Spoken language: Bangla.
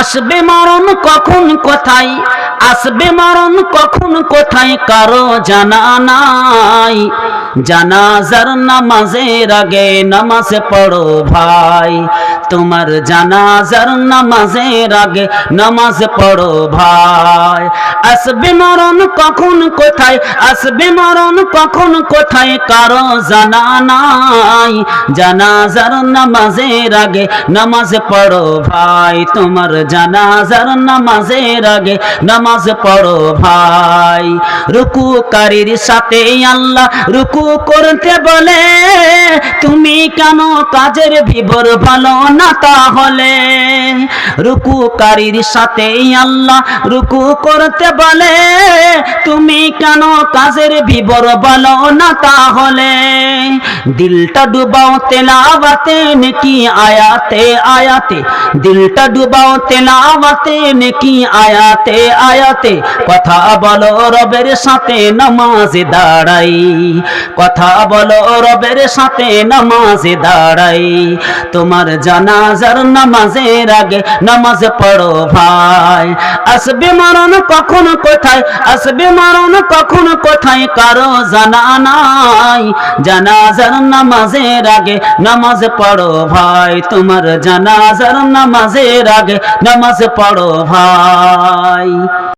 আসবে মরণ কখন কোথায়? আসবে মরণ কখন কোথায় কারও জানা নাই। জানাজার নামাজের আগে নামাজ পড়ো ভাই। তোমার জানাজার নামাজের আগে নামাজ পড়ো ভাই। আসবে মরণ কখন, কোথায়? আসবে মরণ কখন, কোথায়? কারও জানা নাই। জানাজার নামাজের আগে নামাজ পড়ো ভাই। তোমার জানাজার নামাজের আগে নামাজ পড়ো ভাই। রুকুকারীর সাথে আল্লাহ রুকু করতে বলে, তুমি কেন কাজের বিবর ভালো না তাহলে? রুকুকারীর সাথে আল্লাহ রুকু করতে বলে। তুমি কেন কাজের বিবর বলো না তাহলে? দিলটা ডুবাও তেলাওয়াতে, নাকি আয়াতে আয়াতে। দিলটা ডুবাও তেলাওয়াতে, নাকি আয়াতে আয়াতে। কথা বলো রবের সাথে, নামাজে দাঁড়াই। কথা বলো রবের সাথে, নামাজে দাঁড়াই। তোমার জানাজার নামাজের আগে নামাজ পড়ো ভাই। আসবে মরণ কখন, কোথায়? আসবে মরণ কখন কোথায় কারও জানা নাই। জানাজার নামাজের আগে নামাজ পড়ো ভাই, তোমার জানাজার নামাজের আগে নামাজ পড়ো ভাই।